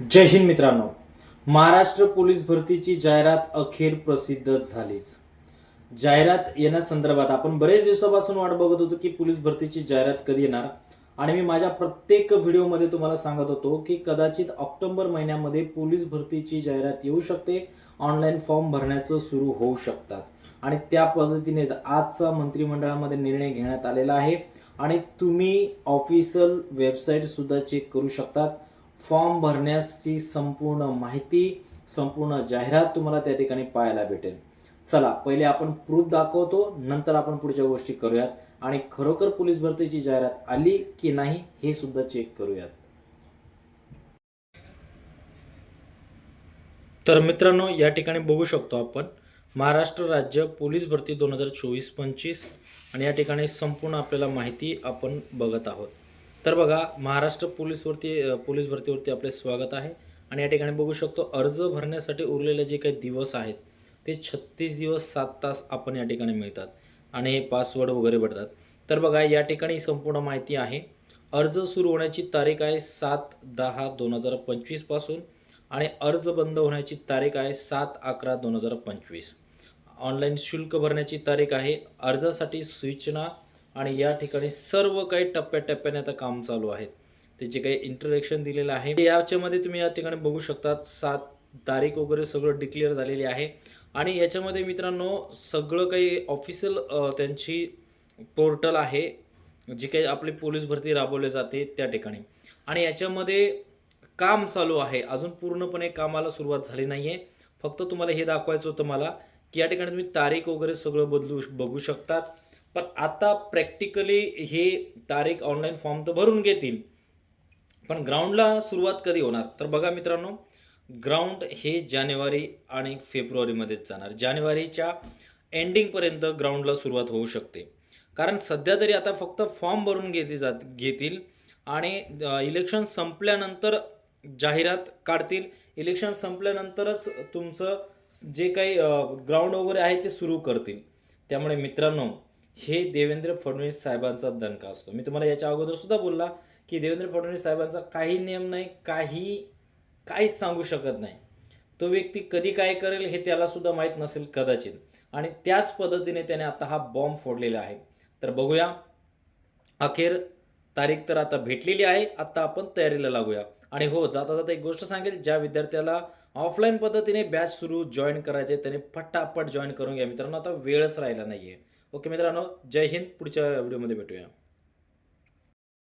जय हिंद मित्रांनो. महाराष्ट्र पोलीस भरतीची जाहिरात अखेर प्रसिद्ध झालीच. जाहिरात येण्यासंदर्भात आपण बरेच दिवसापासून वाट बघत होतो की पोलीस भरतीची जाहिरात कधी येणार? आणि मी माझ्या प्रत्येक व्हिडिओमध्ये तुम्हाला सांगत होतो की कदाचित ऑक्टोबर महिन्यामध्ये पोलीस भरतीची जाहिरात येऊ शकते ऑनलाईन फॉर्म भरण्याचं सुरू होऊ शकतात. आणि त्या पद्धतीनेच आजचा मंत्रिमंडळामध्ये निर्णय घेण्यात आलेला आहे. आणि तुम्ही ऑफिशियल वेबसाईट सुद्धा चेक करू शकतात. फॉर्म भरण्याची संपूर्ण माहिती संपूर्ण जाहिरात तुम्हाला त्या ठिकाणी पाहायला भेटेल. चला पहिले आपण प्रूफ दाखवतो नंतर आपण पुढच्या गोष्टी करूयात. आणि खरोखर पोलीस भरतीची जाहिरात आली की नाही हे सुद्धा चेक करूयात. तर मित्रांनो या ठिकाणी बघू शकतो आपण महाराष्ट्र राज्य पोलीस भरती दोन हजार चोवीस पंचवीस. आणि या ठिकाणी संपूर्ण आपल्याला माहिती आपण बघत आहोत. तर बघा महाराष्ट्र पोलीसवरती पोलीस भरतीवरती आपले स्वागत आहे. आणि या ठिकाणी बघू शकतो अर्ज भरण्यासाठी उरलेले जे काही दिवस आहेत ते छत्तीस दिवस सात तास आपण या ठिकाणी मिळतात आणि हे पासवर्ड वगैरे भेटतात तर बघा या ठिकाणी संपूर्ण माहिती आहे. अर्ज सुरू होण्याची तारीख आहे सात दहा दोन हजार पंचवीसपासून आणि अर्ज बंद होण्याची तारीख आहे सात अकरा दोन हजार पंचवीस. ऑनलाईन शुल्क भरण्याची तारीख आहे. अर्जासाठी सूचना आणि या ठिकाणी सर्व काही टप्प्याटप्प्याने आता काम चालू आहे. त्याचे काही इंट्रोडक्शन दिलेलं आहे. याच्यामध्ये तुम्ही या ठिकाणी बघू शकतात सात तारीख वगैरे सगळं डिक्लेअर झालेली आहे. आणि याच्यामध्ये मित्रांनो सगळं काही ऑफिशियल त्यांची पोर्टल आहे जी काही आपली पोलीस भरती राबवली जाते त्या ठिकाणी. आणि याच्यामध्ये काम चालू आहे. अजून पूर्णपणे कामाला सुरुवात झाली नाही आहे फक्त तुम्हाला हे दाखवायचं होतं मला की या ठिकाणी तुम्ही तारीख वगैरे सगळं बदलू बघू शकतात. पण आता प्रॅक्टिकली हे तारीख ऑनलाईन फॉर्म तर भरून घेतील. पण ग्राउंडला सुरुवात कधी होणार? तर बघा मित्रांनो ग्राउंड हे जानेवारी आणि फेब्रुवारीमध्येच जाणार. जानेवारीच्या एंडिंगपर्यंत ग्राउंडला सुरुवात होऊ शकते. कारण सध्या तरी आता फक्त फॉर्म भरून घेतली जात घेतील आणि इलेक्शन संपल्यानंतर जाहिरात काढतील. इलेक्शन संपल्यानंतरच तुमचं जे काही ग्राउंड वगैरे आहे ते सुरू करतील. त्यामुळे मित्रांनो हे देवेंद्र फडणवीस साहेबांचा दणका असतो. मी तुम्हाला याच्या अगोदर सुद्धा बोलला की देवेंद्र फडणवीस साहेबांचा काही नियम नाही काही काहीच सांगू शकत नाही. तो व्यक्ती कधी काय करेल हे त्याला सुद्धा माहीत नसेल कदाचित. आणि त्याच पद्धतीने त्याने आता हा बॉम्ब फोडलेला आहे. तर बघूया. अखेर तारीख तर आता भेटलेली आहे. आता आपण तयारीला लागूया. आणि हो जाता जाता एक गोष्ट सांगेल. ज्या विद्यार्थ्याला ऑफलाईन पद्धतीने बॅच सुरू जॉईन करायचे त्याने फटाफट जॉईन करून घ्या. मित्रांनो आता वेळच राहिला नाहीये. ओके मित्रांनो जय हिंद पुढच्या व्हिडिओमध्ये भेटूया.